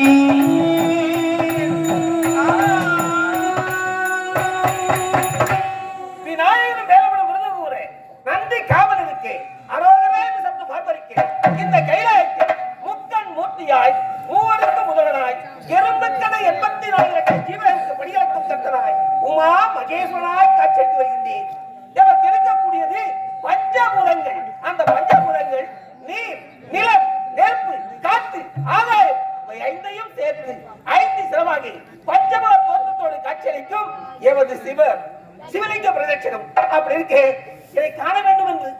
ती சேர்த்து ஐந்து சிரமாகி பஞ்சமா தோற்றத்தோடு காட்சியளிக்கும் எமது சிவர் சிவலிங்க பிரதட்சணம். அப்படி இருக்கு. இதை காண வேண்டும் என்று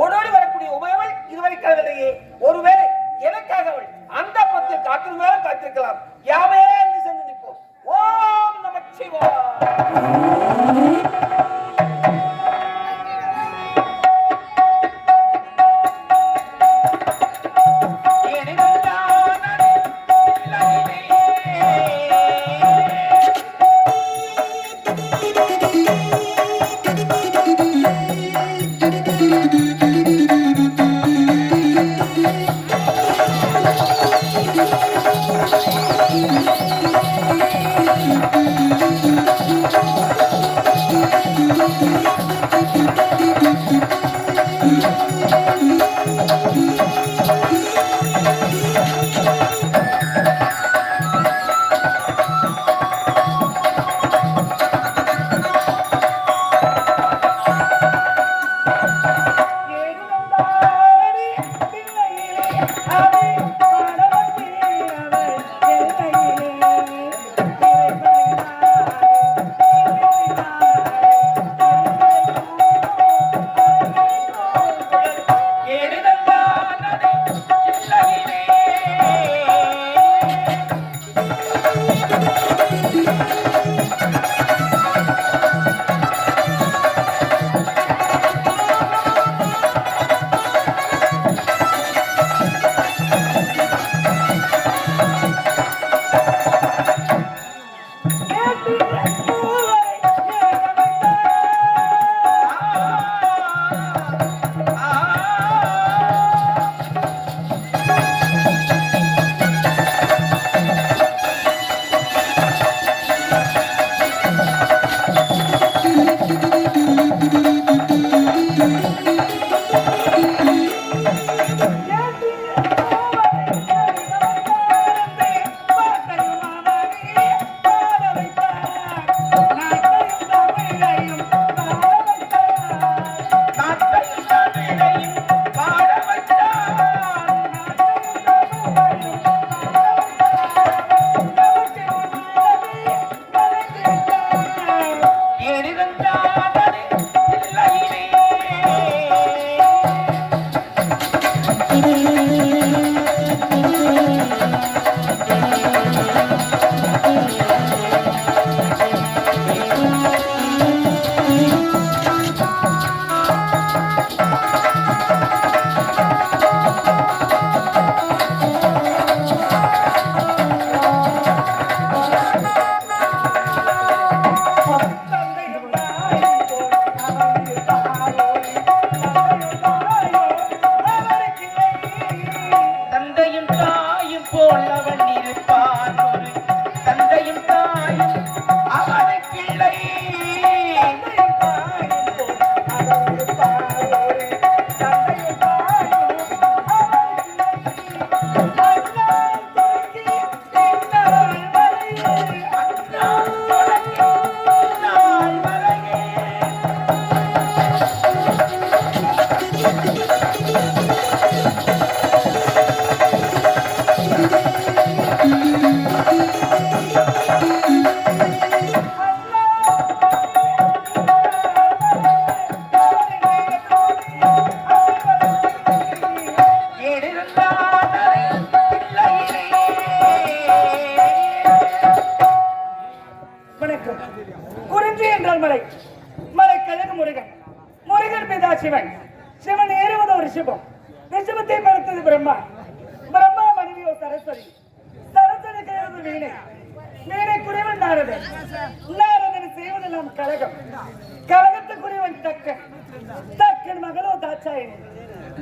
ஓடோடி வரக்கூடிய உபயவள் இதுவரை காணவில்லையே. ஒருவேளை எனக்காக அவள் அந்த பத்தில் காத்திருந்தாலும் காத்திருக்கலாம். யாமே என்று சென்று நிற்போம். ஓம் நமச்சிவாய் வணக்கம். குறிஞ்சி என்றால் மலை. மலை மலைக்கழகு முருகன். முருகன் பிதா சிவன். சிவன் ஏறுவது ஒரு சிவம். ரிஷபத்தை படைத்தது பிரம்மா. பிரம்மா மனைவி சரஸ்வதி. சரஸ்வதி கிடையாது வீணை. வீணை குறைவன் நாரதன். நாரதன் செய்வது நாம் கழகம். கழகத்துக்குரியவன் தக்கன். தக்கன் மகளோ தாட்சாயணி.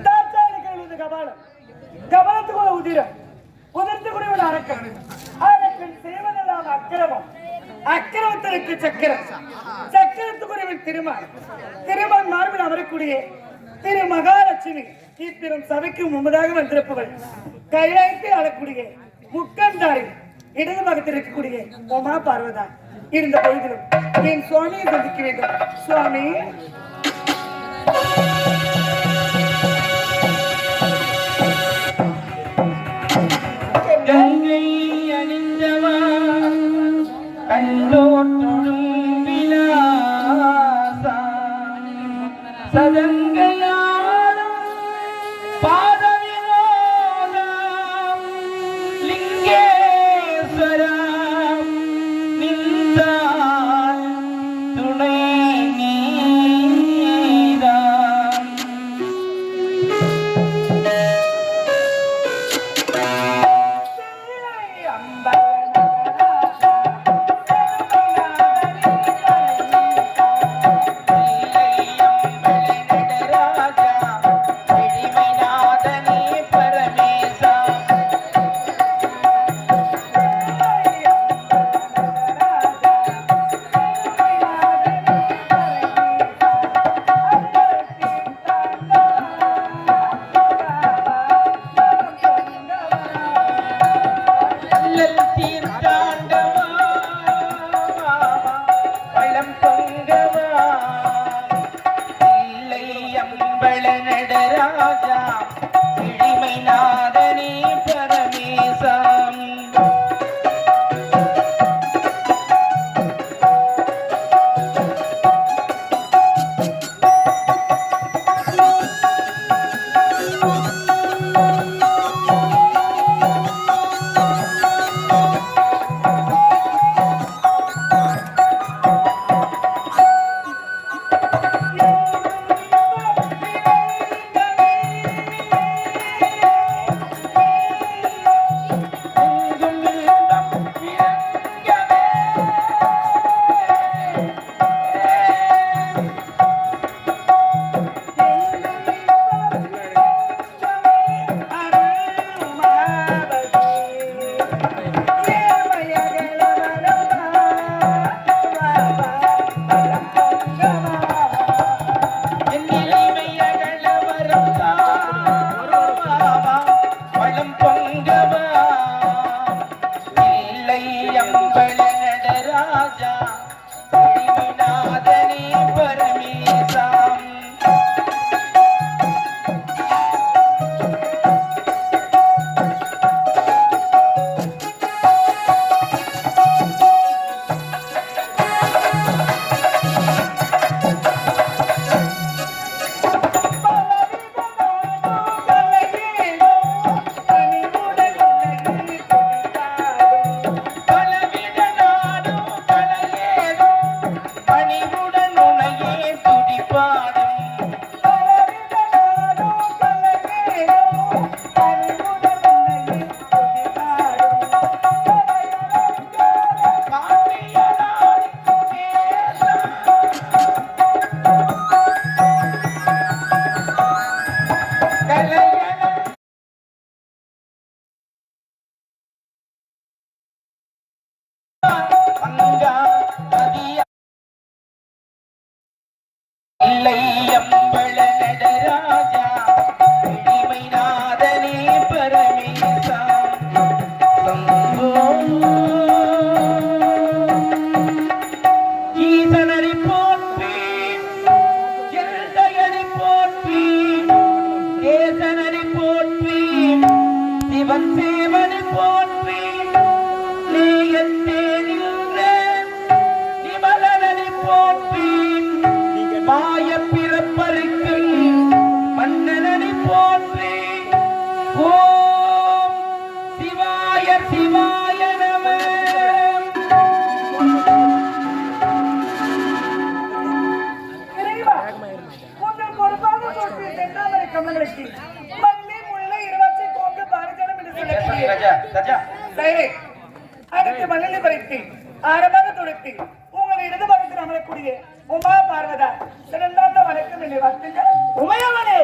தாட்சாயணி கையில் கபாலம் கவனத்துக்குள்ள உதிர உதிர்த்துக்குடி ஒரு அரக்கன். அரக்கன் செய்வதெல்லாம் அக்கிரமம். அக்கிரமத்திற்கு சக்கரம். சக்கரத்துக்குரியவன் திருமால். திருமால் மார்பில் அமரக்கூடிய திரு மகாலட்சுமி. இத்திரம் சபைக்கு முன்பதாக வந்திருப்பவள். கைலாயத்தில் ஆடக்கூடிய முக்கந்தாரி இடது பக்கத்தில் இருக்கக்கூடிய உமா பார்வதா. இருந்த பொழுதிலும் என் சுவாமியை சந்திக்க வேண்டும். சுவாமி ஆரமாக துடைத்து உங்கள் இடது பக்கத்தில் அமரக்கூடிய உமா பார்வதா சிறந்தாந்த வணக்கம் என்னை வாழ்த்துங்கள் உமையவனே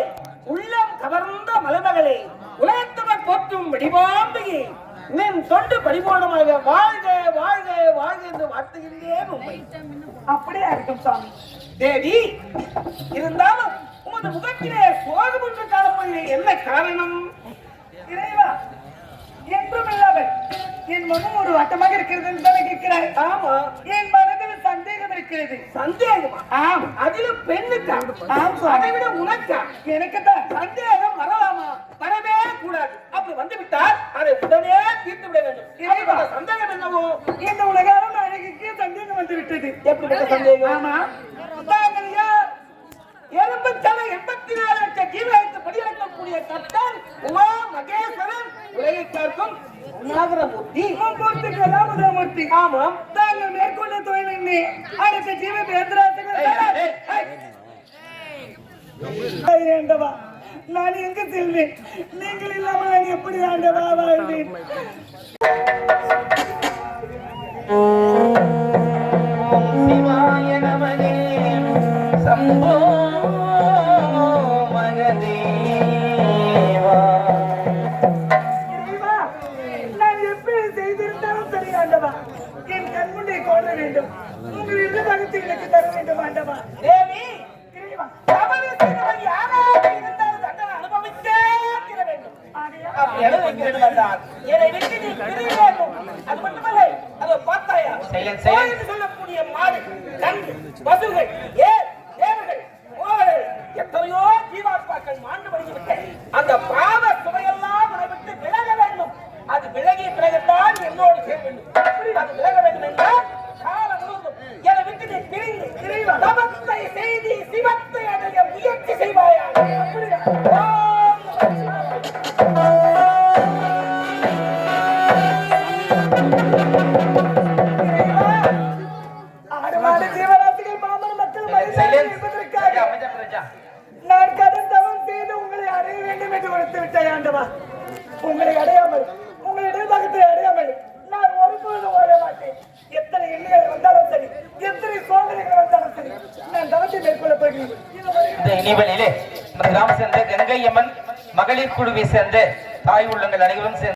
உள்ளம் கவர்ந்த மலமகளே உலகத்தவர் போற்றும் வெடிவாம்பிகே நின் தொண்டு பரிபூர்ணமாக வாழ்க வாழ்க வாழ்க என்று வாழ்த்துகின்றேன் உண்மை அப்படியே இருக்கும் சாமி தேவி இருந்தாலும் உமது முகத்திலே சோகம் காலம் என்ன காரணம்? இறைவா என்றும் இல்லாமல் மனம் ஒரு வட்டமாக இருக்கிறது தானே கேட்கிறாய் ஆமா. என் மனதில் சந்தேகம் இருக்கிறது. சந்தேகமா. ஆம். அதிலும் பெண்ணுக்கா? ஆம். அதை விட உனக்கா? எனக்கு தான் சந்தேகம் வரலாமா? வரவே கூடாது. அப்படி வந்து விட்டால் அதை உடனே தீர்த்து விட வேண்டும். இறைவா. சந்தேகம் என்னவோ? இந்த உலகாலும் அழகுக்கு சந்தேகம் வந்து விட்டது எப்படிப்பட்ட சந்தேகம்? ஆமா. தாங்கள் யார்? எறும்பு தலை எண்பத்தி நாலு லட்சம் ஜீவனுக்கு படியெடுக்கக்கூடிய கர்த்தன் நாகரமூர்த்தி மூர்த்தி. கலாமுதமூர்த்தி ஆமாம். தாங்கள் மேற்கொண்ட தொழில் என்ன அடுத்த ஜீவ பேந்திராசங்கள் ஆண்டவா நான் எங்க செல்வேன்? நீங்கள் இல்லாமல் நான் எப்படி ஆண்டவா வாழ்வேன்? சம்போ மகதேவா அதை பார்த்தாயா? Silence, silence. கோயில் சொல்லக்கூடிய மாடு கன்று பசுகள் ஏர் குழுவை சேர்ந்த தாய் உள்ளங்கள் அனைவரும் சேர்ந்து